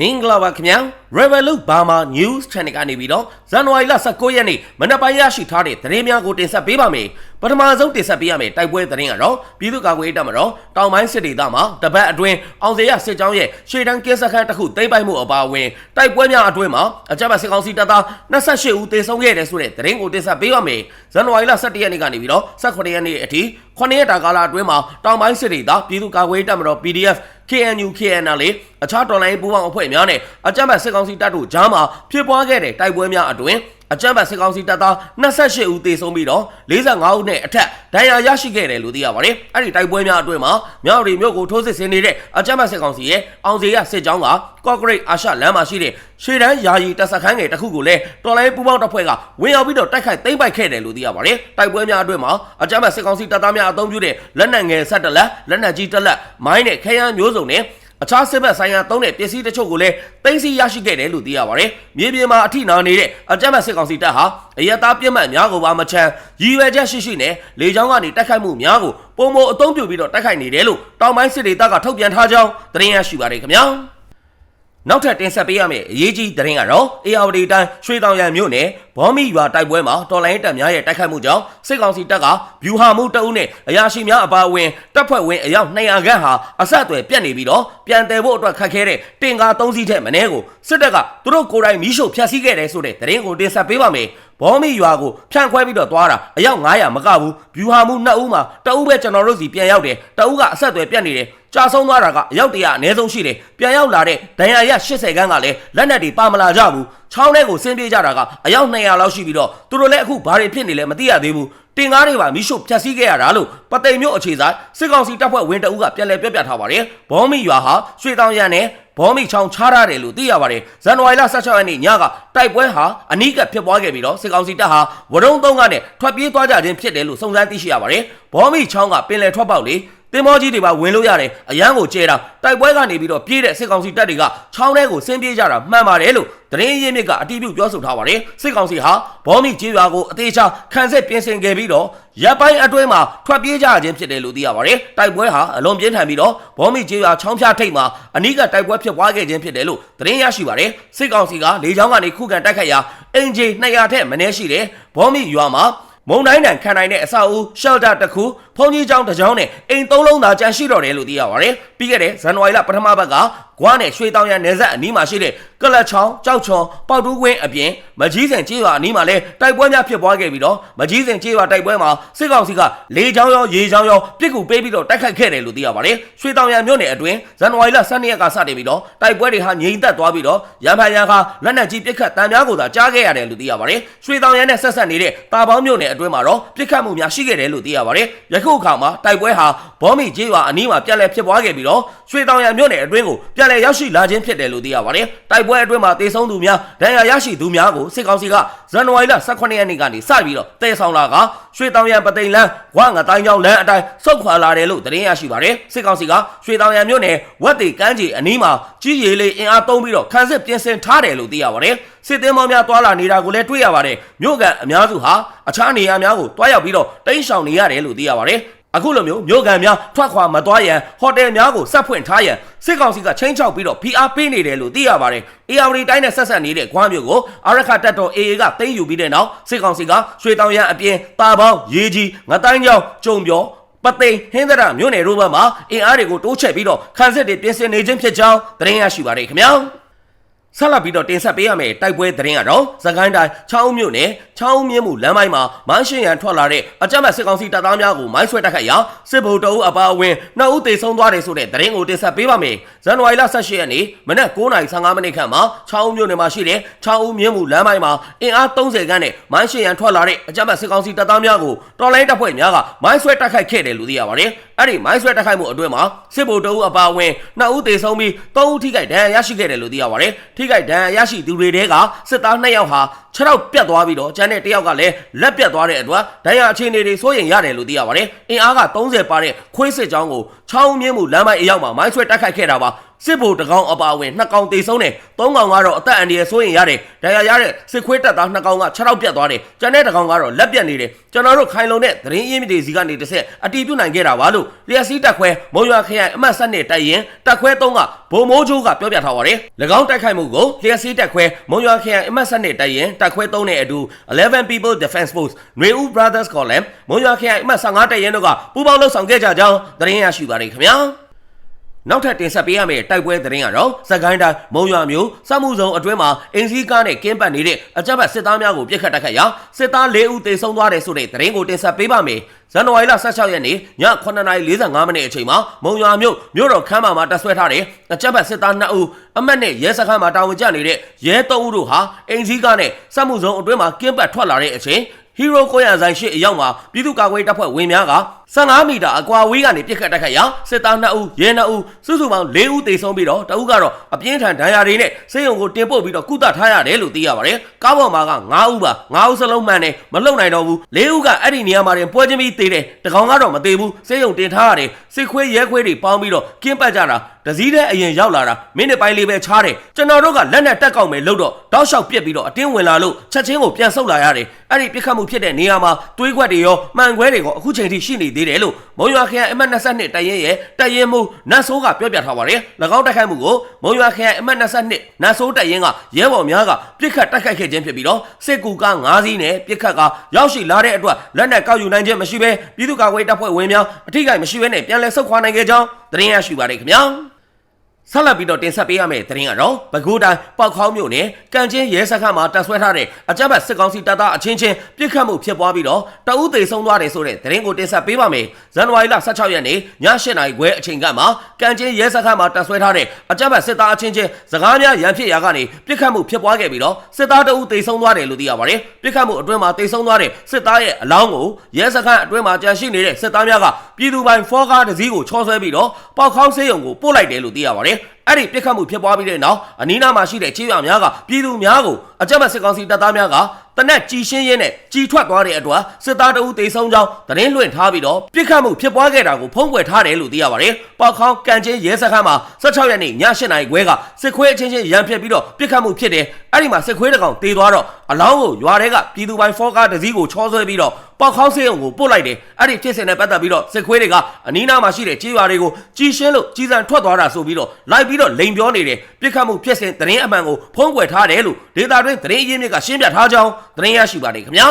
မင်္ဂလာပါခင်ဗျာ Revolut Burma News Channel ကနေပြီးတော့ဇန်နဝါရီလ19ရက်နေ့မနက်ပိုင်းရရှိထားတဲ့သတင်းများကိုတင်ဆက်ပေးပါမယ်ပထမဆုံးတင်ဆက်ပေးရမယ့်တိုက်ပွဲသတင်းကတော့ပြည်သူ့ကာကွယ်ရေးတပ်မတော်တောင်ပိုင်းစစ်ဒေသမှာတပတ်အတွင်းအောင်စေရစစ်ကြောင်းရဲ့ရှေ့တန်းကင်းစခန်းတစ်ခုသိမ်းပိုက်မှုအပါအဝင်တိုက်ပွဲများအတွင်းမှာအကြမ်းဖက်စစ်ကောင်စီတပ်သား28ဦးသေဆုံးခဲ့တယ်ဆိုတဲ့သတင်းကိုတင်ဆက်ပေးပါမယ်ဇန်နဝါရီလ17ရက်နေ့ကနေပြီးတော့18ရက်နေ့အထိ9ရက်တာကာလအတွင်းမှာတောင်ပိုင်းစစ်ဒေသပြည်သူ့ကာကွယ်ရေးတပ်မတော် PDF KNU KNL လေအခြားတော်လိုင်းပူးပေါင်းအဖွဲ့များနဲ့အကြမ်းဖက်စစ်ကောင်စီတပ်တို့ကြားမှာဖြစ်ပွားခဲ့တဲ့တိုက်ပွဲများအတွင် အကြမ်းဖက်စစ်ကောင်စီတပ်သား28ဦးသေဆုံးပြီးတော့45ဦးနဲ့အထက်ဒဏ်ရာရရှိခဲ့တယ်လို့သိရပါတယ်။အဲ့ဒီတိုက်ပွဲများအတွင်မှာမြောက်ရီမြို့ကိုထိုးစစ်ဆင်နေတဲ့အကြမ်းဖက်စစ်ကောင်စီရဲ့အောင်စီရစစ်ကြောင်းကကော့ဂရိတ်အာရှလမ်းမှာရှိတဲ့ရှေ့တန်းယာယီတပ်စခန်းငယ်တစ်ခုကိုလည်းတော်လိုင်းပူးပေါင်းတပ်ဖွဲ့ကဝင်ရောက်ပြီးတော့တိုက်ခိုက်သိမ်းပိုက်ခဲ့တယ်လို့သိရပါတယ်။တိုက်ပွဲများအတွင်မှာအကြမ်းဖက်စစ်ကောင်စီတပ်သားများအုံပြုတဲ့လက်နက်ငယ်ဆက်တလက်လက်နက်ကြီးတစ်လက်မိုင်းနဲ့ခဲယမ်းမျိုးစုံနဲ့ အခြားစစ်ဘက်ဆိုင်ရာသုံးတဲ့ပစ္စည်းတချို့ကိုလည်းတင်စီရရှိခဲ့တယ်လို့သိရပါတယ်။မြေပြင်မှာအထိနာနေတဲ့အကြမ်းဖက်စစ်ကောင်စီတပ်ဟာအရတားပြစ်မှတ်များကိုပါမချမ်းရည်ရွယ်ချက်ရှိရှိနဲ့လေကြောင်းကနေတိုက်ခိုက်မှုများကိုပုံမအုံပြုပြီးတော့တိုက်ခိုက်နေတယ်လို့တောင်ပိုင်းစစ်ဒေသကထုတ်ပြန်ထားကြောင်းသတင်းရရှိပါတယ်ခင်ဗျာ။ နောက်ထပ်တင်ဆက်ပေးရမယ့်အရေးကြီးသတင်းကတော့ ARD တိုင်းရွှေတောင်ရံမြို့နယ်ဘောမီရွာတိုက်ပွဲမှာတော်လိုင်းတပ်များရဲ့တိုက်ခိုက်မှုကြောင့်စစ်ကောင်စီတပ်ကဗျူဟာမှုတအုပ်နဲ့အရာရှိများအပါအဝင်တပ်ဖွဲ့ဝင်အယောက်200ခန့်ဟာအဆက်အသွယ်ပြတ်နေပြီးတော့ပြန်တယ်ဖို့အတွက်ခက်ခဲတဲ့တင်ကား3စီးထက်မင်းကိုစစ်တပ်ကသူတို့ကိုယ်တိုင်မီးရှို့ဖျက်ဆီးခဲ့တယ်ဆိုတဲ့သတင်းကိုတင်ဆက်ပေးပါမယ်ဘောမီရွာကိုဖြန့်ခွဲပြီးတော့သွားတာအယောက်900မကဘူးဗျူဟာမှု2ဦးမှာတအုပ်ပဲကျွန်တော်တို့စီပြန်ရောက်တယ်တအုပ်ကအဆက်အသွယ်ပြတ်နေတယ် ကြာဆုံးသွားတာကအယောက်တရာအနည်းဆုံးရှိတယ်ပြန်ရောက်လာတဲ့ဒဏ်ရာရ80ခန်းကလည်းလက်နက်တွေပါမလာကြဘူးချောင်းထဲကိုဆင်းပြေးကြတာကအယောက်200လောက်ရှိပြီးတော့သူတို့လည်းအခုဘာတွေဖြစ်နေလဲမသိရသေးဘူးတင်ကားတွေပါမိရှုဖြတ်စည်းခဲ့ရတာလို့ပသိမ်မြို့အခြေဆိုင်စစ်ကောင်စီတပ်ဖွဲ့ဝင်တအုပ်ကပြန်လည်ပြပြထားပါတယ်ဘောမီရွာဟာရွှေတောင်ရံနဲ့ဘောမီချောင်းချားရတယ်လို့သိရပါတယ်ဇန်နဝါရီလ16ရက်နေ့ညကတိုက်ပွဲဟာအနီးကပ်ဖြစ်ပွားခဲ့ပြီးတော့စစ်ကောင်စီတပ်ဟာဝရုံသုံးကနေထွက်ပြေးသွားကြခြင်းဖြစ်တယ်လို့စုံစမ်းသိရှိရပါတယ်ဘောမီချောင်းကပင်လယ်ထွက်ပေါက်လေ တင်မောကြီးတွေပါဝင်လို့ရတယ်အရန်ကိုကျဲတာတိုက်ပွဲကနေပြီးတော့ပြေးတဲ့စစ်ကောင်စီတပ်တွေကချောင်းထဲကိုဆင်းပြေးကြတာမှန်ပါတယ်လို့တရင်ရင်းမြစ်ကအတီးပြုပြောဆိုထားပါတယ်စစ်ကောင်စီဟာဘောမီကျေးရွာကိုအသေးချာခံစစ်ပြင်ဆင်ခဲ့ပြီးတော့ရပ်ပိုင်းအတွင်းမှာထွက်ပြေးကြခြင်းဖြစ်တယ်လို့သိရပါတယ်တိုက်ပွဲဟာအလွန်ပြင်းထန်ပြီးတော့ဘောမီကျေးရွာချောင်းဖျားထိပ်မှာအနီးကတိုက်ပွဲဖြစ်ပွားခဲ့ခြင်းဖြစ်တယ်လို့တရင်ရရှိပါတယ်စစ်ကောင်စီကလေကြောင်းကနေခုခံတိုက်ခိုက်ရာအင်ဂျီ200ထက်မနည်းရှိတယ်ဘောမီရွာမှာ မုံတိုင်းတန်ခံနိုင်တဲ့အဆောက်အဦ shelter တစ်ခုဖုန်ကြီးကျောင်းတစ်ကျောင်းနဲ့အိမ်သုံးလုံးသာကျန်ရှိတော့တယ်လို့သိရပါတယ်။ပြီးခဲ့တဲ့ဇန်နဝါရီလပထမဘက်ကဂွားနဲ့ရွှေတောင်ရနယ်စပ်အနီးမှာရှိတဲ့ကလတ်ချောင်းကြောက်ချောင်းပေါတူးကွင်းအပြင်မကြီးစင်ကျေးရွာအနီးမှာလည်းတိုက်ပွဲများဖြစ်ပွားခဲ့ပြီးတော့မကြီးစင်ကျေးရွာတိုက်ပွဲမှာစစ်ကောင်စီကလေချောင်းရောရေချောင်းရောပြစ်ကူပေးပြီးတော့တိုက်ခိုက်ခဲ့တယ်လို့သိရပါတယ်။ရွှေတောင်ရမြို့နယ်အတွင်းဇန်နဝါရီလ12ရက်ကစတင်ပြီးတော့တိုက်ပွဲတွေဟာငြိမ်သက်သွားပြီးတော့ရန်ဖန်ရန်ခါလက်နက်ကြီးပစ်ခတ်တံများကိုသာကြားခဲ့ရတယ်လို့သိရပါတယ်။ရွှေတောင်ရနဲ့ဆက်ဆက်နေတဲ့တာပေါင်းမြို့နယ်အတွင်းမှာတော့ပစ်ခတ်မှုများရှိခဲ့တယ်လို့သိရပါတယ်။ယခုအခါမှာတိုက်ပွဲဟာဘောမီကျေးရွာအနီးမှာပြန်လည်ဖြစ်ပွားခဲ့ပြီးတော့ရွှေတောင်ရမြို့နယ်အတွင်းကိုပြန်လည်ရောက်ရှိလာခြင်းဖြစ်တယ်လို့သိရပါတယ်။တိုက်ပွဲအတွင်းမှာတေဆုံးသူများဒဏ်ရာရရှိသူများကိုစစ်ကောင်စီကဇန်နဝါရီလ18ရက်နေ့ကနေစပြီးတော့တည်ဆောင်လာကရွှေတောင်ရပသိမ်လန်းဝငတိုင်းကျောင်းလမ်းအတိုင်းစုတ်ခွာလာတယ်လို့သတင်းရရှိပါတယ်။စစ်ကောင်စီကရွှေတောင်ရမြို့နယ်ဝက်တေကမ်းခြေအနီးမှာကြီးရီလေးအင်အားသုံးပြီးတော့ခန်းစစ်ပြင်ဆင်ထားတယ်လို့သိရပါတယ်။စစ်သည်မောင်များတွာလာနေတာကိုလည်းတွေ့ရပါတယ်။မြို့ကန်အများစုဟာအခြားနေရာများကိုတွားရောက်ပြီးတော့တိန့်ရှောင်နေရတယ်လို့သိရပါတယ်။ အခုလိုမျိုးမြို့ကန်များထွက်ခွာမသွားရန်ဟိုတယ်များကိုဆက်ဖွင့်ထားရန်စစ်ကောင်စီကချင်းချောက်ပြီးတော့ဖိအားပေးနေတယ်လို့သိရပါတယ်။ ARD တိုင်းနဲ့ဆက်ဆက်နေတဲ့ကွမ်းမြို့ကိုအာရခတပ်တော် AA ကသိမ်းယူပြီးတဲ့နောက်စစ်ကောင်စီကရွှေတောင်ရန်အပြင်တာပေါင်းရေကြီးငတိုင်းကျောင်းကျုံပြောပသိမ်ဟင်းသရမြို့နယ်တို့ဘက်မှာအင်အားတွေကိုတိုးချဲ့ပြီးတော့ခန်းစစ်တွေပြင်ဆင်နေခြင်းဖြစ်ကြောင်းသတင်းရရှိပါတယ်ခင်ဗျာ။ ဆက်လက်ပြီးတော့တင်ဆက်ပေးရမယ့်တိုက်ပွဲသတင်းကတော့သခိုင်းတိုင်းချောင်းမြို့နယ်ချောင်းမြင်းမှုလမ်းပိုင်းမှာမန်းရှင်ရန်ထွက်လာတဲ့အကြမ်းဖက်စစ်ကောင်စီတပ်သားများကိုမိုင်းဆွဲတိုက်ခိုက်ရာစစ်ဗိုလ်တအုပ်အပါအဝင်နှစ်ဦးသေဆုံးသွားတယ်ဆိုတဲ့သတင်းကိုတင်ဆက်ပေးပါမယ်။ဇန်နဝါရီလ18ရက်နေ့မနက်9:15မိနစ်ခန့်မှာချောင်းမြို့နယ်မှာရှိတဲ့ချောင်းမြင်းမှုလမ်းပိုင်းမှာအင်အား30ခန်းနဲ့မန်းရှင်ရန်ထွက်လာတဲ့အကြမ်းဖက်စစ်ကောင်စီတပ်သားများကိုတော်လိုင်းတပ်ဖွဲ့များကမိုင်းဆွဲတိုက်ခိုက်ခဲ့တယ်လို့သိရပါတယ်။ အဲ့ဒီမိုင်းဆွဲတိုက်ခိုက်မှုအတွင်းမှာစစ်ဗိုလ်တအုပ်အပါအဝင်နှစ်ဦးသေဆုံးပြီး3ဦးထိခိုက်ဒဏ်ရာရရှိခဲ့တယ်လို့သိရပါတယ်။ထိခိုက်ဒဏ်ရာရရှိသူတွေတဲကစစ်သား2ယောက်ဟာခြေထောက်ပြတ်သွားပြီးတော့ကျန်တဲ့တယောက်ကလည်းလက်ပြတ်သွားတဲ့အတွက်ဒဏ်ရာအခြေအနေတွေစိုးရိမ်ရတယ်လို့သိရပါတယ်။အင်အားက30ပါတဲ့ခွေးစစ်ကြောင်းကိုချောင်းမြင့်မှုလမ်းမိုက်အရောက်မှာမိုင်းဆွဲတိုက်ခိုက်ခဲ့တာပါ စစ်ဗိုလ်တကောင်အပါအဝင်နှစ်ကောင်တေဆုံးတယ်သုံးကောင်ကတော့အသက်အန္တရာယ်ဆိုရင်ရတယ်ဒဏ်ရာရတဲ့စစ်ခွေးတပ်သားနှစ်ကောင်က6ထောက်ပြတ်သွားတယ်ကျန်တဲ့တကောင်ကတော့လက်ပြတ်နေတယ်ကျွန်တော်တို့ခိုင်လုံတဲ့သတင်းရင်းမြစ်တွေစီကနေတစ်ဆက်အတီးပြုတ်နိုင်ခဲ့တာပါလို့လျက်စီးတက်ခွဲမုံရွာခရိုင်အမှတ်7နဲ့တိုက်ရင်တက်ခွဲ3ကဘုံမိုးချိုးကပြောပြထားပါတယ်၎င်းတိုက်ခိုက်မှုကိုလျက်စီးတက်ခွဲမုံရွာခရိုင်အမှတ်7နဲ့တိုက်ရင်တက်ခွဲ3နဲ့အတူ11 people defense force နွေဦး brothers column မုံရွာခရိုင်အမှတ်15တိုက်ရင်တို့ကပူးပေါင်းလှုပ်ဆောင်ခဲ့ကြကြောင်းသတင်းရရှိပါတယ်ခင်ဗျာ နောက်ထပ်တင်ဆက်ပေးရမယ့်တိုက်ပွဲသတင်းကတော့စကိုင်းတိုင်းမုံရွာမြို့စမှုစုံအတွင်းမှာအင်စီကားနဲ့ကင်းပတ်နေတဲ့အကြမ်းဖက်စစ်သားများကိုပြစ်ခတ်တိုက်ခတ်ရာစစ်သား၄ဦးသေဆုံးသွားတယ်ဆိုတဲ့သတင်းကိုတင်ဆက်ပေးပါမယ်။ဇန်နဝါရီလ16ရက်နေ့ည9:45မိနစ်အချိန်မှာမုံရွာမြို့မြို့တော်ခမ်းမမှာတပ်ဆွဲထားတဲ့အကြမ်းဖက်စစ်သား2ဦးအမတ်နဲ့ရဲစခန်းမှာတာဝန်ကျနေတဲ့ရဲ3ဦးတို့ဟာအင်စီကားနဲ့စမှုစုံအတွင်းမှာကင်းပတ်ထွက်လာတဲ့အချိန်ဟီရိုကိုရဆိုင်ရှိအရောက်မှာပြည်သူ့ကာကွယ်တပ်ဖွဲ့ဝင်များက15မီတာအကွာဝေးကနေပြစ်ခတ်တိုက်ခတ်ရာစစ်သား2ဦးရဲ2ဦးစုစုပေါင်း4ဦးသေဆုံးပြီးတော့တအုပ်ကတော့အပြင်းထန်ဒဏ်ရာတွေနဲ့ဆေးရုံကိုတင်ပို့ပြီးတော့ကုသထားရတယ်လို့သိရပါတယ်။ကားပေါ်မှာက9ဦးပါ9ဦးစလုံးမှန်တယ်မလုံနိုင်တော့ဘူး4ဦးကအဲ့ဒီနေရာမှာတင်ပွဲချင်းပြီးသေတယ်တကောင်ကတော့မသေးဘူးဆေးရုံတင်ထားရတယ်စစ်ခွေးရဲခွေးတွေပေါင်းပြီးတော့ကင်းပတ်ကြတာတစည်းတဲ့အရင်ရောက်လာတာမိနစ်ပိုင်းလေးပဲချားတယ်ကျွန်တော်တို့ကလက်နဲ့တက်ကောက်မယ်လို့တော့တောက်လျှောက်ပြက်ပြီးတော့အတင်းဝင်လာလို့ချက်ချင်းကိုပြန်ဆုတ်လာရတယ်အဲ့ဒီပြစ်ခတ်မှုဖြစ်တဲ့နေရာမှာတွေးခွက်တွေရောမှန်ခွဲတွေရောအခုချိန်ထိရှိနေသေးတယ်လို့မုံရွာခရိုင်အမှတ်22တရင်ရဲ့တရင်မှုနတ်ဆိုးကပြောပြထားပါတယ်၎င်းတိုက်ခိုက်မှုကိုမုံရွာခရိုင်အမှတ်22နတ်ဆိုးတရင်ကရဲဘော်များကပြစ်ခတ်တိုက်ခိုက်ခဲ့ခြင်းဖြစ်ပြီးတော့စစ်ကူကား9စီးနဲ့ပြစ်ခတ်ကရောက်ရှိလာတဲ့အတွက်လက်နက်ကောက်ယူနိုင်ခြင်းမရှိဘဲပြည်သူ့ကာကွယ်တပ်ဖွဲ့ဝင်များအထိကိမရှိဘဲနဲ့ပြန်လည်ဆုတ်ခွာနိုင်ခဲ့ကြောင်းသတင်းရရှိပါတယ်ခင်ဗျာ ဆက်လက်ပြီးတော့တင်ဆက်ပေးရမယ့်သတင်းကတော့ပဲခူးတိုင်းပေါက်ခေါင်းမြို့နယ်ကံချင်းရဲစခန်းမှာတပ်ဆွဲထားတဲ့အကြမ်းဖက်စစ်ကောင်စီတပ်သားအချင်းချင်းပြစ်ခတ်မှုဖြစ်ပွားပြီးတော့တအုပ်သေးဆုံးသွားတယ်ဆိုတဲ့သတင်းကိုတင်ဆက်ပေးပါမယ်။ဇန်နဝါရီလ16ရက်နေ့ည8:00နာရီခွဲအချိန်ကမှကံချင်းရဲစခန်းမှာတပ်ဆွဲထားတဲ့အကြမ်းဖက်စစ်သားအချင်းချင်းစကားများရန်ဖြစ်ရာကနေပြစ်ခတ်မှုဖြစ်ပွားခဲ့ပြီးတော့စစ်သားတအုပ်သေဆုံးသွားတယ်လို့သိရပါတယ်။ပြစ်ခတ်မှုအတွင်းမှာသေဆုံးသွားတဲ့စစ်သားရဲ့အလောင်းကိုရဲစခန်းအတွင်းမှာကြန့်ရှိနေတဲ့စစ်သားများကပြည်သူပိုင်ဖောကားတစ်စီးကိုချောဆွဲပြီးတော့ပေါက်ခေါင်းဆေးရုံကိုပို့လိုက်တယ်လို့သိရပါတယ်။ okay အဲ့ဒီပြစ်ခတ်မှုဖြစ်ပွားပြီးတဲ့နောက်အနီးနားမှာရှိတဲ့ခြေရွာများကပြည်သူများကိုအကြမ်းဖက်စစ်ကောင်စီတပ်သားများကတနက်ကြည်ရှင်းရင်းနဲ့ကြည်ထွက်သွားတဲ့အတွက်စစ်သားတအုပ်တေဆုံးကြောင်းသတင်းလွှင့်ထားပြီးတော့ပြစ်ခတ်မှုဖြစ်ပွားခဲ့တာကိုဖုံးကွယ်ထားတယ်လို့သိရပါတယ်။ပေါခေါင်းကန်ချင်းရဲစခန်းမှာ16ရက်နေ့ည8နာရီခွဲကစစ်ခွေးအချင်းချင်းရန်ဖြစ်ပြီးတော့ပြစ်ခတ်မှုဖြစ်တယ်။အဲ့ဒီမှာစစ်ခွေးတကောင်တေသွားတော့အလောင်းကိုရွာထဲကပြည်သူပိုင်ဖောကားတစ်စီးကိုချောဆွဲပြီးတော့ပေါခေါင်းစေးုံကိုပို့လိုက်တယ်။အဲ့ဒီဖြစ်စဉ်နဲ့ပတ်သက်ပြီးတော့စစ်ခွေးတွေကအနီးနားမှာရှိတဲ့ကြေးရွာတွေကိုကြီးရှင်းလို့ကြီးစံထွက်သွားတာဆိုပြီးတော့လိုက်ပြီးတော့လိန်ပြောနေတယ်ပြစ်ခတ်မှုဖြစ်စဉ်သတင်းအမှန်ကိုဖုံးကွယ်ထားတယ်လို့ဒေတာတွင်သတင်းအရင်းမြစ်ကရှင်းပြထားကြောင်းသတင်းရရှိပါတယ်ခင်ဗျာ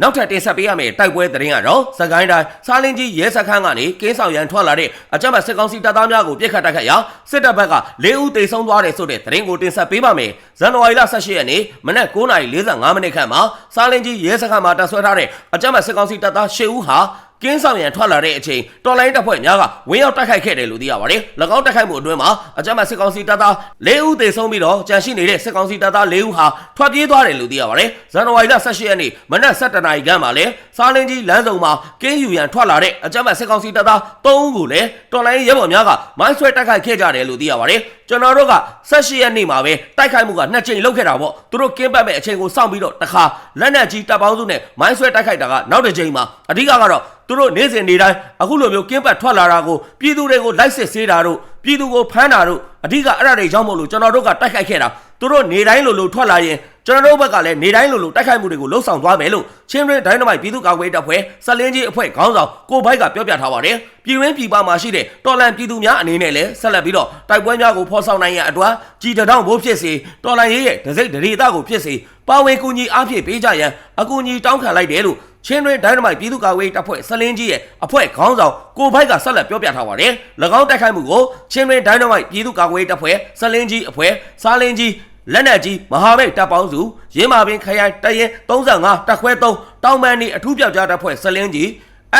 နောက်ထပ်တင်ဆက်ပေးရမယ့်တိုက်ပွဲသတင်းကတော့စကိုင်းတိုင်းစားလင်းကြီးရဲစခန်းကနေကင်းဆောင်ရန်ထွက်လာတဲ့အကြမ်းဖက်စစ်ကောင်စီတပ်သားများကိုပြစ်ခတ်တိုက်ခတ်ရာစစ်တပ်ဘက်က၄ဦးသေဆုံးသွားတယ်ဆိုတဲ့သတင်းကိုတင်ဆက်ပေးပါမယ်။ဇန်နဝါရီလ18ရက်နေ့မနက်9:45မိနစ်ခန့်မှာစားလင်းကြီးရဲစခန်းမှာတပ်ဆွဲထားတဲ့အကြမ်းဖက်စစ်ကောင်စီတပ်သား၈ဦးဟာ ကင်းဆောင်ရန်ထွက်လာတဲ့အချိန်တော်လိုင်းတပ်ဖွဲ့များကဝင်းရောက်တိုက်ခိုက်ခဲ့တယ်လို့သိရပါတယ်။၎င်းတိုက်ခိုက်မှုအတွင်းမှာအကြမ်းဖက်စစ်ကောင်စီတပ်သား၄ဦးသေဆုံးပြီးတော့ကြန့်ရှိနေတဲ့စစ်ကောင်စီတပ်သား၄ဦးဟာထွက်ပြေးသွားတယ်လို့သိရပါတယ်။ဇန်နဝါရီလ18ရက်နေ့မနက်7:00နာရီခန့်မှာလဲစားလင်းကြီးလမ်းစုံမှာကင်းယူရန်ထွက်လာတဲ့အကြမ်းဖက်စစ်ကောင်စီတပ်သား3ဦးကိုလည်းတော်လိုင်းရဲဘော်များကမိုင်းဆွဲတိုက်ခိုက်ခဲ့ကြတယ်လို့သိရပါတယ်။ကျွန်တော်တို့က18ရက်နေ့မှာပဲတိုက်ခိုက်မှုကနှစ်ကြိမ်လုပ်ခဲ့တာပေါ့။သူတို့ကင်းပတ်မဲ့အချိန်ကိုစောင့်ပြီးတော့တခါလက်နက်ကြီးတပ်ပေါင်းစုနဲ့မိုင်းဆွဲတိုက်ခိုက်တာကနောက်တစ်ကြိမ်မှာအဓိကကတော့ သူတို့နေ့စဉ်နေ့တိုင်းအခုလိုမျိုးကင်းပတ်ထွက်လာတာကိုပြည်သူတွေကိုလိုက်စစ်ဆေးတာတို့ပြည်သူကိုဖမ်းတာတို့အဓိကအဲ့ဒါတွေကြောင့်မို့လို့ကျွန်တော်တို့ကတိုက်ခိုက်ခဲ့တာသူတို့နေတိုင်းလိုလိုထွက်လာရင် ကျွန်တော်တို့ဘက်ကလည်းနေတိုင်းလိုလိုတိုက်ခိုက်မှုတွေကိုလှုပ်ဆောင်သွားမယ်လို့ချင်းရင်းဒိုင်းနမိုက်ပြည်သူ့ကာကွယ်တပ်ဖွဲ့စလင်းကြီးအဖွဲ့ခေါင်းဆောင်ကိုဘိုက်ကပြောပြထားပါတယ်ပြည်ရင်းပြည်ပမှာရှိတဲ့တော်လန်ပြည်သူများအနေနဲ့လည်းဆက်လက်ပြီးတော့တိုက်ပွဲများကိုဖော်ဆောင်နိုင်ရန်အတွက်ကြည်တောင်ဘိုးဖြစ်စေတော်လန်ရေးရဲ့ဒစိတ်ဒရေတာကိုဖြစ်စေပါဝင်ကူညီအားဖြင့်ပေးကြရန်အကူအညီတောင်းခံလိုက်တယ်လို့ချင်းတွင်ဒိုင်းနမိုက်ပြည်သူ့ကာကွယ်တပ်ဖွဲ့စလင်းကြီးရဲ့အဖွဲ့ခေါင်းဆောင်ကိုဘိုက်ကဆက်လက်ပြောပြထားပါတယ်၎င်းတိုက်ခိုက်မှုကိုချင်းတွင်ဒိုင်းနမိုက်ပြည်သူ့ကာကွယ်တပ်ဖွဲ့စလင်းကြီးအဖွဲ့စားလင်းကြီး လက်နက်ကြီးမဟာမိတ်တပ်ပေါင်းစုရင်းမာပင်ခရိုင်တရင်35တက်ခွဲ3တောင်မန်နီအထူးပြောက်ကြားတပ်ဖွဲ့စလင်းကြီး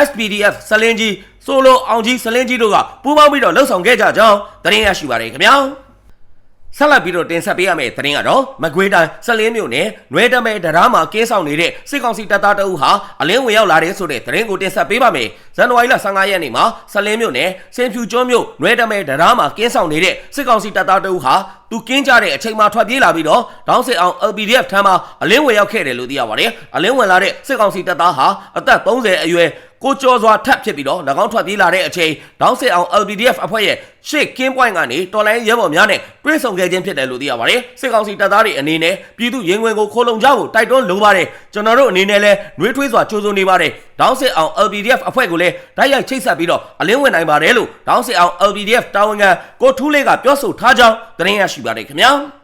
SPDF စလင်းကြီးဆိုလိုအောင်ကြီးစလင်းကြီးတို့ကပူးပေါင်းပြီးတော့လှုပ်ဆောင်ခဲ့ကြကြောင်းသတင်းရရှိပါတယ်ခင်ဗျာ ဆက်လက်ပြီးတော့တင်ဆက်ပေးရမယ့်သတင်းကတော့မကွေးတိုင်းစလင်းမြို့နယ်နွဲတမဲတရားမှာကင်းဆောင်နေတဲ့စစ်ကောင်စီတပ်သားတအုပ်ဟာအလင်းဝင်ရောက်လာတဲ့ဆိုတဲ့သတင်းကိုတင်ဆက်ပေးပါမယ်။ဇန်နဝါရီလ15ရက်နေ့မှာစလင်းမြို့နယ်စင်ဖြူကျွန်းမြို့နွဲတမဲတရားမှာကင်းဆောင်နေတဲ့စစ်ကောင်စီတပ်သားတအုပ်ဟာသူကင်းကြတဲ့အချိန်မှာထွက်ပြေးလာပြီးတော့တောင်းစစ်အောင် LPDF ထမ်းမှာအလင်းဝင်ရောက်ခဲ့တယ်လို့သိရပါတယ်။အလင်းဝင်လာတဲ့စစ်ကောင်စီတပ်သားဟာအသက်30အရွယ် ကိုကျော်စွာထပ်ဖြစ်ပြီးတော့၎င်းထွက်ပြေးလာတဲ့အချိန်ဒေါင်းစစ်အောင် LPDF အဖွဲ့ရဲ့ရှေ့ကင်းပွိုင်းကနေတော်လိုင်းရဲဘော်များနဲ့တွဲဆောင်ခဲ့ခြင်းဖြစ်တယ်လို့သိရပါတယ်စစ်ကောင်စီတပ်သားတွေအနေနဲ့ပြည်သူရင်ဝင်ကိုခိုးလုံကြဖို့တိုက်တွန်းလိုပါတယ်ကျွန်တော်တို့အနေနဲ့လည်းနှွေးထွေးစွာကြိုးစိုးနေပါတယ်ဒေါင်းစစ်အောင် LPDF အဖွဲ့ကိုလည်းတိုက်ရိုက်ချိတ်ဆက်ပြီးတော့အလင်းဝင်နိုင်ပါတယ်လို့ဒေါင်းစစ်အောင် LPDF တာဝန်ခံကိုထူးလေးကပြောဆိုထားကြောင်းသတင်းရရှိပါတယ်ခင်ဗျာ